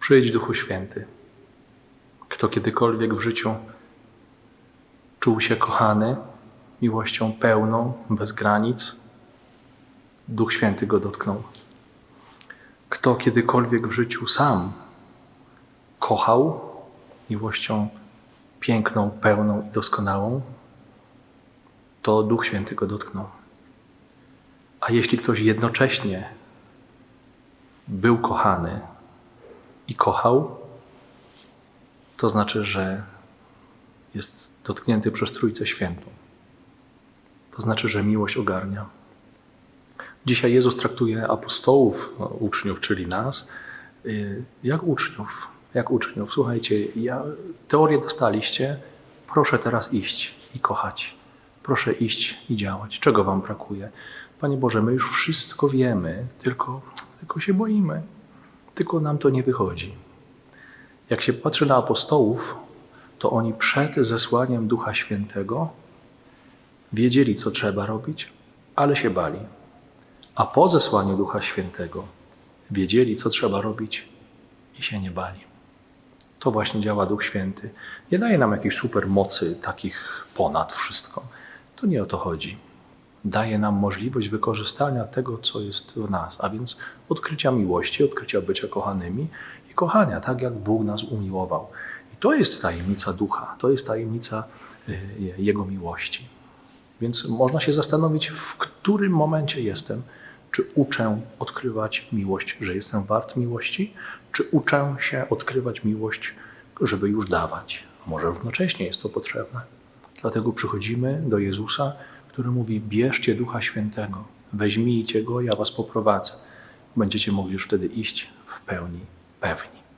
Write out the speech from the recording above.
Przyjdź Duchu Święty. Kto kiedykolwiek w życiu czuł się kochany miłością pełną, bez granic, Duch Święty go dotknął. Kto kiedykolwiek w życiu sam kochał miłością piękną, pełną i doskonałą, to Duch Święty go dotknął. A jeśli ktoś jednocześnie był kochany i kochał, to znaczy, że jest dotknięty przez Trójcę Świętą. To znaczy, że miłość ogarnia. Dzisiaj Jezus traktuje apostołów, no, uczniów, czyli nas, y, jak uczniów. Jak uczniów. Słuchajcie, ja, teorię dostaliście, proszę teraz iść i kochać. Proszę iść i działać. Czego Wam brakuje? Panie Boże, my już wszystko wiemy, tylko, tylko się boimy. Tylko nam to nie wychodzi. Jak się patrzy na apostołów, to oni przed zesłaniem Ducha Świętego wiedzieli, co trzeba robić, ale się bali. A po zesłaniu Ducha Świętego wiedzieli, co trzeba robić i się nie bali. To właśnie działa Duch Święty. Nie daje nam jakiejś super mocy, takich ponad wszystko. To nie o to chodzi. Daje nam możliwość wykorzystania tego, co jest w nas, a więc odkrycia miłości, odkrycia bycia kochanymi i kochania, tak jak Bóg nas umiłował. I to jest tajemnica ducha, to jest tajemnica y, Jego miłości. Więc można się zastanowić, w którym momencie jestem. Czy uczę odkrywać miłość, że jestem wart miłości, czy uczę się odkrywać miłość, żeby już dawać? Może równocześnie jest to potrzebne. Dlatego przychodzimy do Jezusa, który mówi: Bierzcie Ducha Świętego, weźmijcie go, ja was poprowadzę. Będziecie mogli już wtedy iść w pełni pewni.